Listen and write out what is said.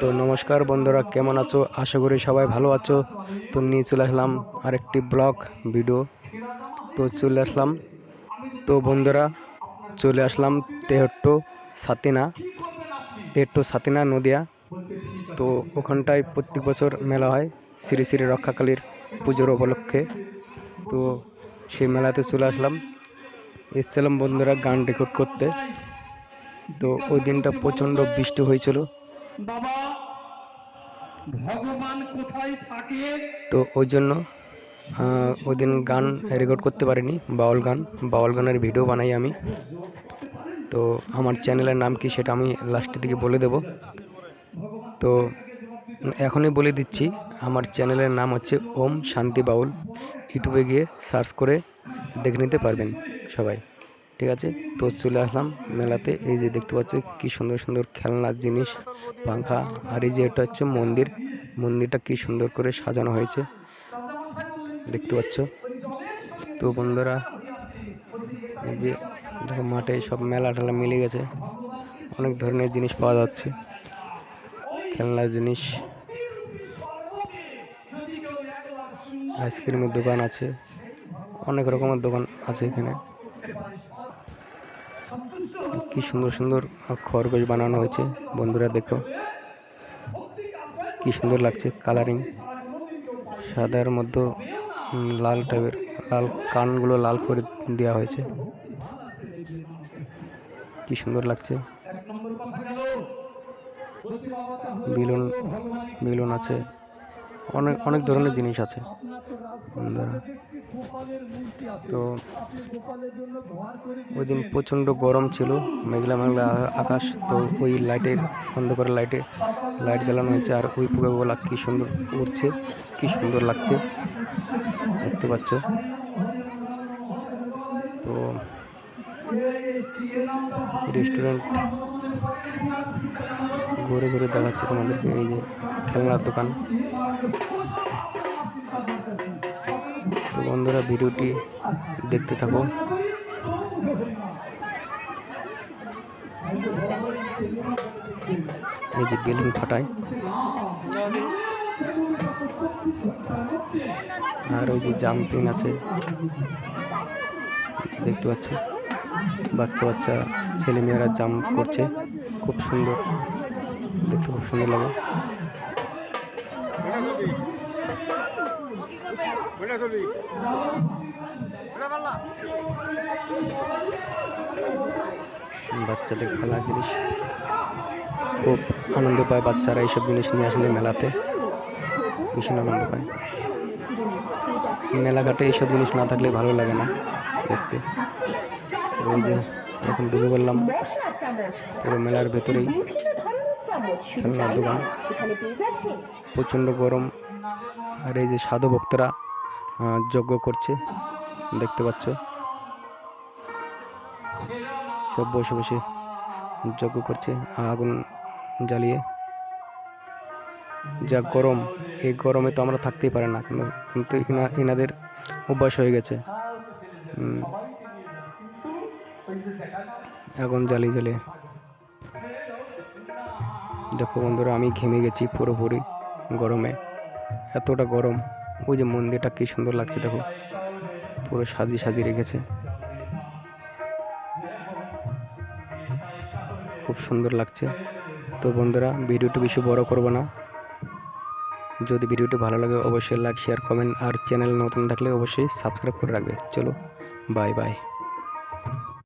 তো নমস্কার বন্ধুরা, কেমন আছো? আশা করি সবাই ভালো আছো। তো নিয়ে চলে আসলাম আরেকটি ব্লগ, ভিডিও। তো চলে আসলাম। তো বন্ধুরা, চলে আসলাম তেহট্ট সাতিনা তেহট্ট সাতিনা নদিয়া। তো ওখানটায় প্রত্যেক বছর মেলা হয়, শ্রী শ্রী রক্ষাকালীর পুজোর উপলক্ষে। তো সেই মেলাতে চলে আসলাম। এসছিলাম বন্ধুরা গান রেকর্ড করতে। তো ওই দিনটা প্রচণ্ড বৃষ্টি হয়েছিল। বাবা, ভগবান কোথায় থাকে? তো ওই জন্য ওই দিন গান রেকর্ড করতে পারিনি, বাউল গান, বাউল গানের ভিডিও বানাই আমি। তো আমার চ্যানেলের নাম কি সেটা আমি লাস্টের দিকে বলে দেব। তো এখনই বলে দিচ্ছি, আমার চ্যানেলের নাম হচ্ছে ওম শান্তি বাউল। ইউটিউবে গিয়ে সার্চ করে দেখে নিতে পারবেন সবাই। ঠিক আছে? তো চলে আসলাম মেলাতে। এই যে দেখতে পাচ্ছি, কি সুন্দর সুন্দর খেলনার জিনিস, পাখা। আর এই যে এটা হচ্ছে মন্দির। মন্দিরটা কি সুন্দর করে সাজানো হয়েছে। দেখতে পাচ্ছ। তো বন্ধুরা, এই যে দেখো মাঠে সব মেলা টেলা মিলে গেছে। অনেক ধরনের জিনিস পাওয়া যাচ্ছে। খেলনার জিনিস। আইসক্রিমের দোকান আছে। অনেক রকমের দোকান আছে এখানে। কি সুন্দর সুন্দর খরগোশ বানানো হয়েছে। বন্ধুরা দেখো। কি সুন্দর লাগছে কালারিং সাদার মধ্যে লাল টাইপের লাল কানগুলো লাল করে দেওয়া হয়েছে। কি সুন্দর লাগছে। বেলুন বেলুন আছে। অনেক অনেক ধরনের জিনিস আছে। তো ওই দিন প্রচণ্ড গরম ছিল, মেঘলা মেঘলা আকাশ, তো ওই লাইটের, অন্ধকার লাইটে লাইট জ্বালানো হয়েছে, আর ওই পোকাগুলা কি সুন্দর উঠছে কি সুন্দর লাগছে, দেখতে পাচ্ছ। তো রেস্টুরেন্ট ঘুরে ঘুরে দেখাচ্ছে তোমাদেরকে, এই যে খেলনার দোকান। তো বন্ধুরা, ভিডিওটি দেখতে থাকো। এই যে বেলুন ফাটায়। আর ওই যে জাম্পিং আছে, দেখতে পাচ্ছ? বাচ্চা বাচ্চা ছেলেমেয়েরা জাম্প করছে, খুব সুন্দর। দেখতে খুব সুন্দর লাগে। বাচ্চাদের খেলা জিনিস। খুব আনন্দ পায় বাচ্চারা এইসব জিনিস নিয়ে আসলে মেলাতে। ভীষণ আনন্দ পায়। মেলাঘাটে এইসব জিনিস না থাকলে ভালো লাগে না দেখতে। ওই যে, এখন ঢুকে বললাম পুরো মেলার ভেতরেই। খেলনার দোকান। প্রচণ্ড গরম। আর এই যে সাধু ভক্তরা যজ্ঞ করছে দেখতে পাচ্ছ। সব বসে বসে যজ্ঞ করছে আগুন জ্বালিয়ে। যা গরম এই গরমে তো আমরা থাকতেই পারি না কিন্তু ইনা- অভ্যাস হয়ে গেছে। আগুন জ্বালিয়ে জ্বালিয়ে। দেখো বন্ধুরা, আমি ঘেমে গেছি পুরোপুরি গরমে। এতটা গরম, ওই যে মন্দিরটা কি সুন্দর লাগছে দেখো। পুরো সাজিয়ে সাজিয়ে রেখেছে। খুব সুন্দর লাগছে। তো বন্ধুরা, ভিডিওটি বেশি বড় করব না। যদি ভিডিওটি ভালো লাগে, অবশ্যই লাইক, শেয়ার, কমেন্ট, আর চ্যানেল নতুন থাকলে অবশ্যই সাবস্ক্রাইব করে রাখবে। চলো, বাই বাই।